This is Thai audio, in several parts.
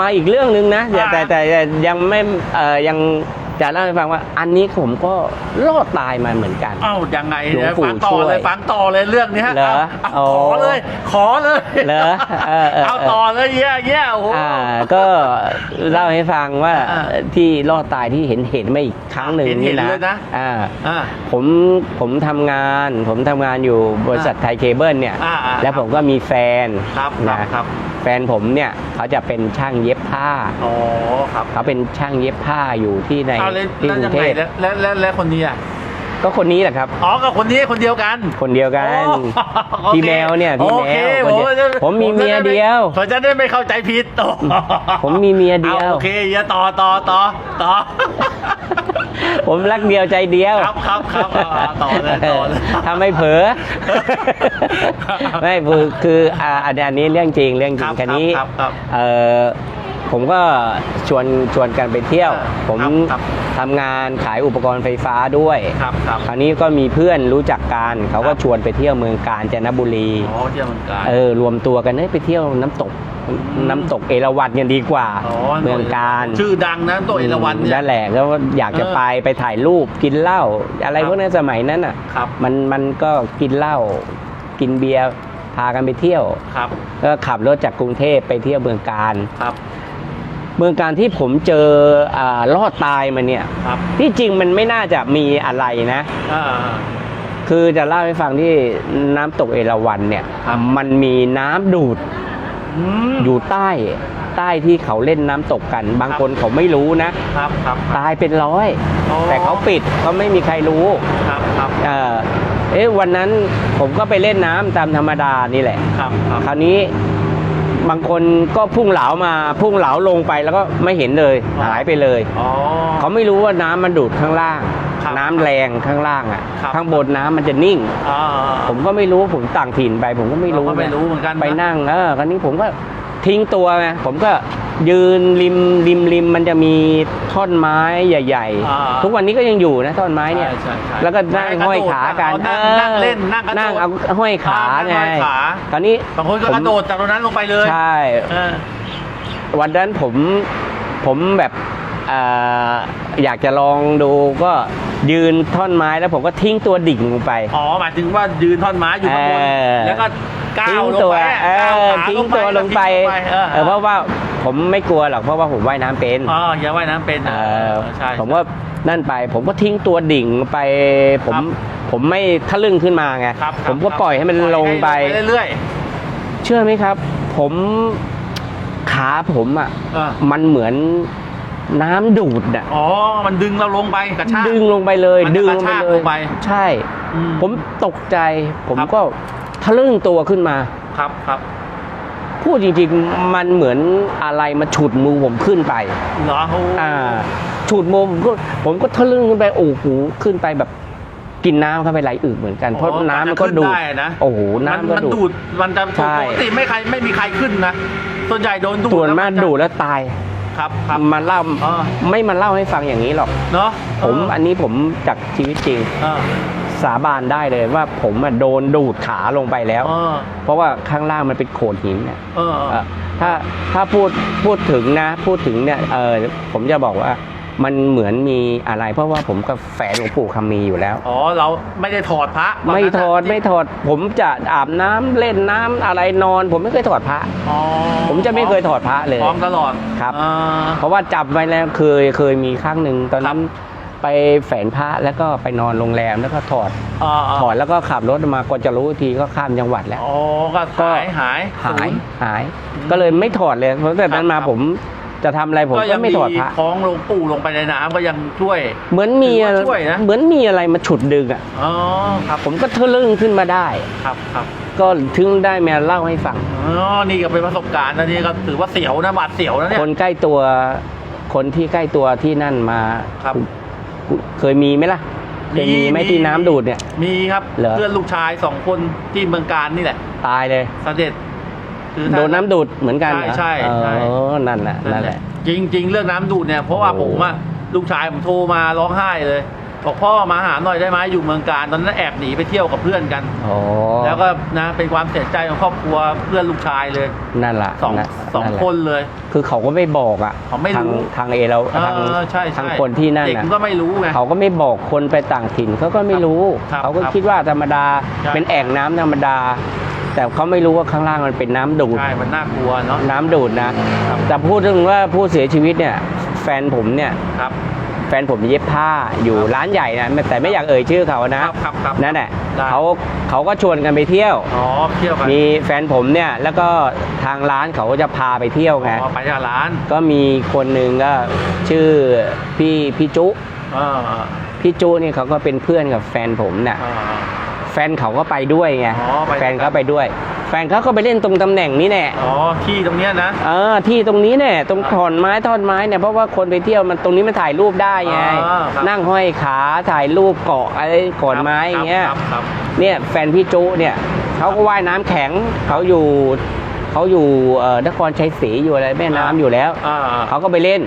มาอีกเรื่องหนึ่งนะแต่อ่าแต่แต่แต่ยังไม่เอ่อยังจะเล่าให้ฟังว่า อันนี้ผมก็รอดตายมาเหมือนกันเอ้ายังไงหลวงเนี่ยปู่ฟังต่อช่วยเลยฟังต่อเลยเรื่องนี้ฮะเหรอเอาโอ้ขอเลย ขอเลยเหรอเออเออ เอาต่อเลยเยี่ยเยี่ยโอ้โห อ่าก็เล่าให้ฟังว่าอ่าที่รอดตายที่เห็นเห็นมาอีกครั้งหนึ่งเห็นนี่เห็นนะเลยนะ อ่าอ่า ผมผมทำงานผมทำงานอยู่บริษัทไทยเคเบิลเนี่ย อ่าอ่า แล้วผมก็มีแฟนครับครับนะครับแฟนผมเนี่ยเขาจะเป็นช่างเย็บผ้า อ๋อครับเขาเป็นช่างเย็บผ้าอยู่ที่ในเอาเลยที่แล้วกรุยังงเทไงพ แล้วแล้วแล้วแล้วคนนี้อะ ก็คนนี้แหละครับ อ๋อกับคนนี้คนเดียวกัน คนเดียวกัน โอ้โอคพี่แมวเนี่ยพี่โอแมเควคนเดียวจะผมมีเมียเดียว ผมจะได้ไม่เข้าใจผิดโอ้ผมมีเมียเดียว อาโอเคอย่าต่อต่อต่อต่อผมรักเดียวใจเดียว ครับครับครับอ่าต่อเลยต่อเลยถ้าไม่เผลอ ไม่คือคืออ่าอันนี้อันนี้เรื่องจริงเรื่องจริครังบคันนี้ครับครับเออ ผมก็ชวนชวนกันไปเที่ยวครับผมครับทำงานขายอุปกรณ์ไฟฟ้าด้วยครับครับคราวนี้ก็มีเพื่อนรู้จักกันเขาก็ครับชวนไปเที่ยวเมืองกาญจนบุรีอ๋อเที่ยวเมืองกาญเออรวมตัวกันเฮ้ยไปเที่ยวน้ำตก น้ำตกเอราวัณกันดีกว่าอ๋อเมืองการชื่อดังนะตัวเอราวัณเนี่ยนั่นแหละแล้วอยากจะเออไปไปถ่ายรูปกินเหล้าอะไรครับพวกนั้นสมัยนั้นอะครับมันมันก็กินเหล้ากินเบียร์พากันไปเที่ยวครับก็ขับรถจากกรุงเทพไปเที่ยวเมืองการครับ เมืองการที่ผมเจออารอดตายมาเนี่ยครับที่จริงมันไม่น่าจะมีอะไรนะอ่าคือจะเล่าให้ฟังที่น้ำตกเอราวัณเนี่ยครับมันมีน้ำดูดอืมอยู่ใต้ใต้ที่เขาเล่นน้ำตกกัน บางคนเขาไม่รู้นะครับครับตายเป็นร้อยอ๋อแต่เขาปิดเขาไม่มีใครรู้ครับครับเออเอ๊ะวันนั้นผมก็ไปเล่นน้ำตามธรรมดานี่แหละครับครับคราวนี้ บางคนก็พุ่งเหลามาพุ่งเหลาลงไปแล้วก็ไม่เห็นเลยอ๋อหายไปเลย อ๋อ เขาไม่รู้ว่าน้ำมันดูดข้างล่าง ครับน้ำแรงข้างล่างอะ ครับ ข้างบนน้ำมันจะนิ่ง อ่า ผมก็ไม่รู้ผมต่างถิ่นไป ผมก็ไม่รู้เราก็ไม่รู้เหมือนกันนะ ไปนั่งเออคราวนี้ผมก็ทิ้งตัวไงผมก็ ยืนริมริมริมมันจะมีท่อนไม้ใหญ่อ่าๆ ทุกวันนี้ก็ยังอยู่นะท่อนไม้เนี่ย ใช่ใช่แล้วก็นั่งห้อยขากันอ๋อนั่งออนั่งเล่นนั่งกระโดดนั่งเอาห้อยขาอ่านั่งไงห้อยขาคราวนี้บางคนก็ผมกระโดดจากตรงนั้นลงไปเลยใช่ เออ วันนั้นผมผมแบบเอ่ออยากจะลองดูก็ยืนท่อนไม้แล้วผมก็ทิ้งตัวดิ่งลงไป อ๋อหมายถึงว่ายืนท่อนไม้อยู่ข้างบนเออ แล้วก็ก้าทิ้วงลงตัวไปเอก้าวอขาทิ้งตัวลงไปทิ้งเอเอออเพราะว่า ผมไม่กลัวหรอกเพราะว่าผมว่ายน้ำเป็น อ๋ออย่าว่ายน้ำเป็นเออใช่ ผมว่านั่นไป ผมก็ทิ้งตัวดิ่งไป ผมครับผมไม่ทะลึ่งขึ้นมาไงครับผมก็ปล่อยให้มันลงไปปล่อยให้เรื่อยเชื่อไหมครับ ผมขาผมอะๆเออมันเหมือนน้ำดูดอะอ๋อ มันดึงเราลงไปกระชาก ดึงลงไปเลยมันจะดึงลงไปกระชากเลลยงไปใช่ อืผมตกใจ ผมครับก็ทะลึ่งตัวขึ้นมา ครับครับ พูดจริงๆ มันเหมือนอะไรมาฉุดมือผมขึ้นไปเหรอโอ้อ่าฉุดมือผมก็ผมก็ทะลึ่งขึ้นไปโอ้โหขึ้นไปแบบกินน้ำเข้าไปไหลอึกเหมือนกันเพราะน้ำมันก็ดูดขึ้ได้นะโอ้โหมันน้ำก็มันดูดูดดมันจะใช่ปกติไม่ใครไม่มีใครขึ้นนะส่วนใหญ่โดนดูดส่วนมากแล้จะดูดแล้วตายครับครับมาเล่าอ๋อไม่มาเล่าให้ฟังอย่างนี้หรอกเนาะผมอันนี้ผมจากชีวิตจริงเออ สาบานได้เลยว่าผมอะโดนดูดขาลงไปแล้วเออเพราะว่าข้างล่างมันเป็นโขดหินเนี่ยเออเออ เอ่อถ้าถ้าพูดพูดถึงนะพูดถึงเนี่ยเออผมจะบอกว่ามันเหมือนมีอะไร เพราะว่าผมก็แฝงหลวงปู่คำมีอยู่แล้ว อ๋อ เราไม่ได้ถอดพระตนนั้นไม่ถอดน่ะไม่ถอด ผมจะอาบน้ำเล่นน้ำอะไรนอน ผมไม่เคยถอดพระ อ๋อผมจะไม่เคยถอดพระเลย พร้อมตลอดครับ อ่า เพราะว่าจับไว้แล้วเคยเคยมีครั้งหนึ่งตอนนั้น ไปแฝนพระแล้วก็ไปนอนโรงแรมแล้วก็ถอดอ่าถอดแล้วก็ขับรถมาก่อนจะรู้ทีก็ข้ามจังหวัดแล้ว อ๋อก็ก็หายหายหายศูนย์หาย อืมก็เลยไม่ถอดเลยเพราะแต่นั้นมาครับ ผมจะทำอะไรผมก็ยัก็งไม่มีถอดพระคล้องหลวงปู่ลงไปในน้ำก็ยังช่วย เหมือนมีถือว่าช่วยนะ เหมือนมีอะไรมาฉุดดึงอะอ๋อครับผมก็ทะลึ่งขึ้นมาได้ ครับครับก็ถึงได้มาเล่าให้ฟัง อ๋อนี่ก็เป็นประสบการณ์นะนี่ก็ถือว่าเสียวนะบาดเสียวนะเนี่ย คนใกล้ตัวคนที่ใกล้ตัวที่นั่นมาครับ เคยมีไหมล่ะเคยมีไหมที่น้ำดูดเนี่ย มีครับเหรอ เพื่อนลูกชายสองคนที่เมืองการนี่แหละตายเลย เสด็จคือ โดนน้ำดูดเหมือนกันเหรอใช่ใช่ใช่เออนั่นแหละนั่นแหละ จริงๆ เรื่องน้ำดูดเนี่ยเพราะว่าโอ้ ผมอะลูกชายผมโทรมาร้องไห้เลย บอกพ่อมาหาหน่อยได้ไหมอยู่เมืองการตอนนั้นแอบหนีไปเที่ยวกับเพื่อนกันโอ้แล้วก็นะเป็นความเสียใจของครอบครัวเพื่อนลูกชายเลยนั่นแหละสองนั่นสองนั่นแหละคนเลย คือเขาก็ไม่บอกอะเขาไม่ทางรู้ทางเอเราเอทางอใช่ใช่ทางคนที่นั่นเด็กน่ะ มันก็ไม่รู้ไง เขาก็ไม่บอกคนไปต่างถิ่นเขาก็ไม่รู้ ครับเขาก็ครับคิดว่าธรรมดาใช่ เป็นแอ่งน้ำธรรมดา แต่เขาไม่รู้ว่าข้างล่างมันเป็นน้ำดูด ใช่มันน่ากลัวเนาะ น้ำดูดนะครับ แต่พูดถึงว่าผู้เสียชีวิตเนี่ย แฟนผมเนี่ย ครับ แฟนผมเย็บผ้าอยู่ครับร้านใหญ่นะแต่ไม่อยากเอ่ยชื่อเขานะครับครับครับนั่นแหละได้ เขาเขาก็ชวนกันไปเที่ยว อ๋อเที่ยวกันมีแฟนผมเนี่ยแล้วก็ทางร้านเขาก็จะพาไปเที่ยวไงอ๋อไปที่ร้านก็มีคนหนึ่งก็ชื่อพี่พี่จุเออเออพี่จุนี่เขาก็เป็นเพื่อนกับแฟนผมน่ะ เออ แฟนเขาก็ไปด้วยไงอ๋อไปด้วยกัน แฟนเขาไปด้วย แฟนเขาก็ไปเล่นตรงตำแหน่งนี้แน่อ๋อที่ตรงเนี้ยนะเออที่ตรงนี้เนี่ยตรงถอนไม้ทอดไม้เนี่ยเพราะว่าคนไปเที่ยวมันตรงนี้มันถ่ายรูปได้ไง อ๋อครับ นั่งห้อยขาถ่ายรูปเกาะอะไรขอนไม้อย่างเงี้ย ครับครับเนี่ยแฟนพี่จุเนี่ยเขาก็ว่ายน้ำแข็งเขาอยู่เขาอยู่เอ่อนครชัยศรีอยู่อะไรแม่น้ำอยู่แล้วอ่าอ่าเขาก็ไปเล่น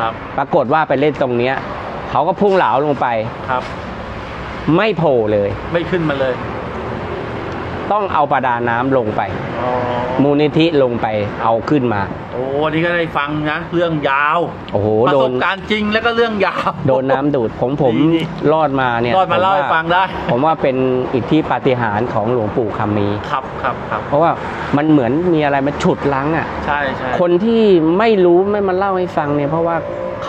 ครับปรากฏว่าไปเล่นตรงเนี้ยเขาก็พุ่งเหลาลงไป ครับ ไม่โผล่เลย ไม่ขึ้นมาเลย ต้องเอาประดาน้ำลงไป อ๋อมูลนิธิลงไปเอาขึ้นมา โอ้อันนี้ก็ได้ฟังนะ เรื่องยาวโอ้โหประโดสนบการณ์จริงแล้วก็เรื่องยาว โดนน้ำดูดผมผมดีดีรอดมาเนี่ยรอดมาเล่าผให้ว่ฟังได้ ผมว่าเป็นอิทธิปาฏิหาริย์ของหลวงปู่คำมี ครับครับครับเพราะว่ามันเหมือนมีอะไรมาฉุดลังอะ ใช่ใช่คนที่ไม่รู้ไม่มาเล่าให้ฟังเนี่ยเพราะว่า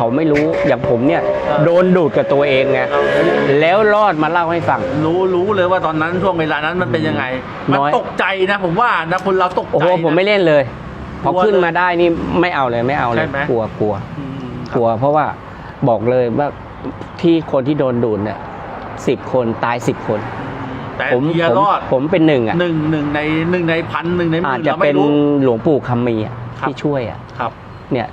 เขาไม่รู้อย่างผมเนี่ยเออโดนดูดกับตัวเองไงเราแล้วรอดมาเล่าให้ฟัง รู้รู้เลยว่าตอนนั้นช่วงเวลานั้นมันเป็นยังไง มันน้อย ตกใจนะผมว่านะคนเราตกใจโอ้โหผมไม่นะ เล่นเลย พอกลัวขึ้นเลยมาได้นี่ไม่เอาเลยไม่เอาเลใช่ยไหม กลัวกลัวอืมกลัว เพราะว่าบอกเลยว่าที่คนที่โดนดูดเนี่ยสิบคนตายสิบคน แต่ผมเฮียผมรอดผมเป็นหนึ่งอะหนึ่งหนึ่งในหนึ่งในพันหนึ่งในหอาจมื่นจะเราเป็ไม่นรู้ หลวงปู่คำมีอะครับ ที่ช่วยอะ ครับ เนี่ย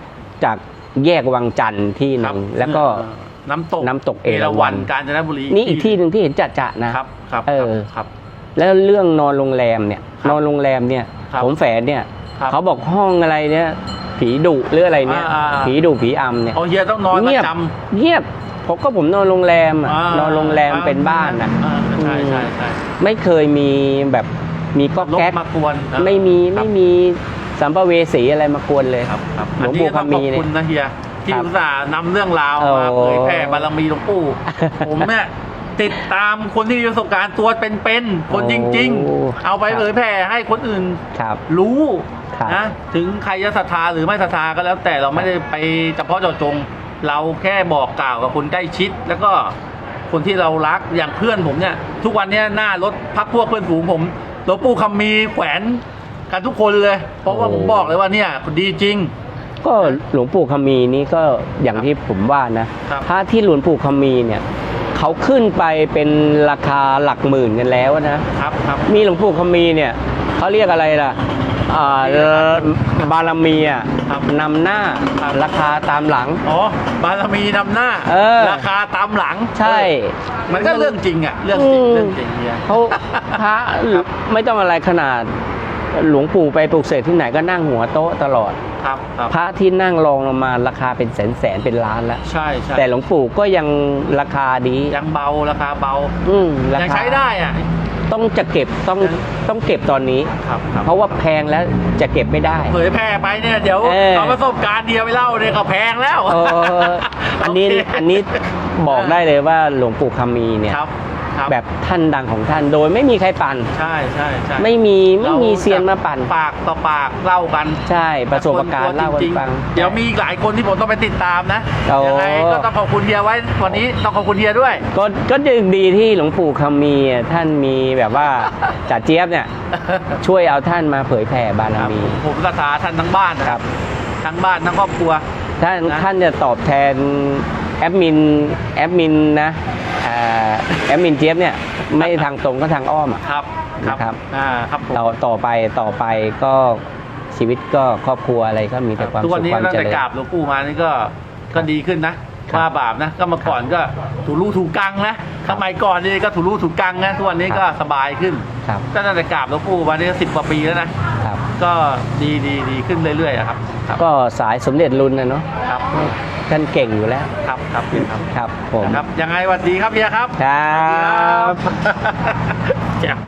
จาก แยกวังจันทร์ที่หครันึ่บงแล้วก็เออน้ำตกน้ำตกเอเอราราวัวัณณกาญจนบุรีนี่อีกที่หนึ่งที่เห็นจัดจะนะครับครับเออครับแล้วเรื่องนอนโรงแรมเนี่ยครับนอนโรงแรมเนี่ยครับผมแฝดเนี่ยครับเขาบอกห้องอะไรเนี่ย ผีดุหรืออะไรเนี่ยอ่าอ่าผีดุผีอำเนี่ยเอาเฮียต้องนอนปเงียบระจเงียบผมก็ผมนอนโรงแรมำอะานอนโรงแรมเป็นบ้านนะอ่าใช่ใช่ใช่ไม่เคยมีแบบมีก๊อกลบแก๊กมากวนนะไม่มีครับไม่มี สัมภเวสีอะไรมากวนเลยครับครับหลวงอันปู่นี้ต้องคำมีขอบเนี่ยคุณนะเฮียที่ครับอุตส่าห์นำเรื่องราวโอ้มาเผยแพร่บารมีหลวงปู่ผมเนี่ยติดตามคนที่มีประสบการณ์ตัวเป็นๆ คนจริงโอ้ๆเอาไปครับเผยแพร่ให้คนอื่นครับรู้ครับนะถึงใครจะศรัทธาหรือไม่ศรัทธาก็แล้ว แต่เราไม่ได้ไปเฉพาะเจาะจง เราแค่บอกกล่าวกับคนใกล้ชิด แล้วก็คนที่เรารักอย่างเพื่อนผมเนี่ย ทุกวันเนี้ยหน้ารถพักพวกเพื่อนฝูงผมหลวงปู่คำมีแขวน กันทุกคนเลย เพราะว่าโอ้ผมบอกเลยว่าเนี่ยดีจริง ก็หลวงปู่คำมีนี่ก็อย่างที่ผมว่านะครับพระที่หลวงปู่คำมีเนี่ยเขาขึ้นไปเป็นราคาหลักหมื่นกันแล้วนะครับครับมีหลวงปู่คำมีเนี่ยเขาเรียกอะไรล่ะอ่าบารมีอะครับนำหน้าครับราคาตามหลังอ๋อบารมีนำหน้าเออราคาตามหลัง ใช่เออมันก็เรื่องจริงอะเรื่องจริงอืมเรื่องจริงเนี่ยเขาพระครับไม่ต้องอะไรขนาด หลวงปู่ไปปลูกเสกที่ไหนก็นั่งหัวโต๊ะตลอด ครับครับพระที่นั่งรองลงมาราคาเป็นแสนแสนๆเป็นล้านแล้ว ใช่ใช่แต่หลวงปู่ก็ยังราคาดียังเบาราคาเบา อืมรายังคาใช้ได้อะ ต้องจะเก็บต้องยังต้องเก็บตอนนี้ ครับครับ เพราะว่าแพงแล้วจะเก็บไม่ได้ เผยแพร่ไปเนี่ยเดี๋ยวเออ เอาประสบการณ์เดียวไปเล่าเนี่ยก็แพงแล้วเอออันนี้โเคอันนี้บอกได้เลยว่าหลวงปู่คำมีเนี่ย ครับ ครับแบบท่านดังของท่านโดยไม่มีใครปั่น ใช่ใช่ใช่ไม่มีไม่มีเซียนมาปั่น ปากต่อปากเล่ากันใช่ประสบการณ์เล่ากันจริงๆฟัง เดี๋ยวมีอีกหลายคนที่ผมต้องไปติดตามนะโอ้ยังไงก็ต้องขอบคุณเฮียไว้วันนี้ต้องขอบคุณเฮียด้วย ก็ก็ดึงดีที่หลวงปู่คำมีอะท่านมีแบบว่าจ่าเจี๊ยบเนี่ยช่วยเอาท่านมาเผยแผ่บารครับมี ผมศรัทธาท่านทั้งบ้านนะครับ ทั้งบ้านทั้งครอบครัวท่านนะท่านจะตอบแทนแอดมินแอดมินนะเอ่อ แอดมินเจี๊ยบเนี่ยไม่ทางตรงก็ทางอ้อมอะครับนะครับอ่าครับผมต่อต่อไปต่อไปก็ชีวิตก็ครอบครัวอะไรก็มีแต่ความทุกสุวันขนี้ความตั้งเจแต่ริญ กราบหลวงปู่มานี่ก็ก็ดีขึ้นนะครับ ว่าบาปนะก็เมาก่อนก็ถูรูถูกังนะสมัยก่อนนี่ก็ถูรูถูกังนะทุกวันนี้ก็สบายขึ้นครับก็ตั้งแต่กราบหลวงปู่มานี่ก็สิบกว่าปีแล้วนะครับ ก็ดีดีดีขึ้นเรื่อยๆอะครับ ครับก็สายสมเด็จรุ่นนะเนาะครับ ท่านเก่งอยู่แล้วครับครับพี่ครับครับผมนะครับยังไงสวัสดีครับเฮียครับ ครับ แจ๋ว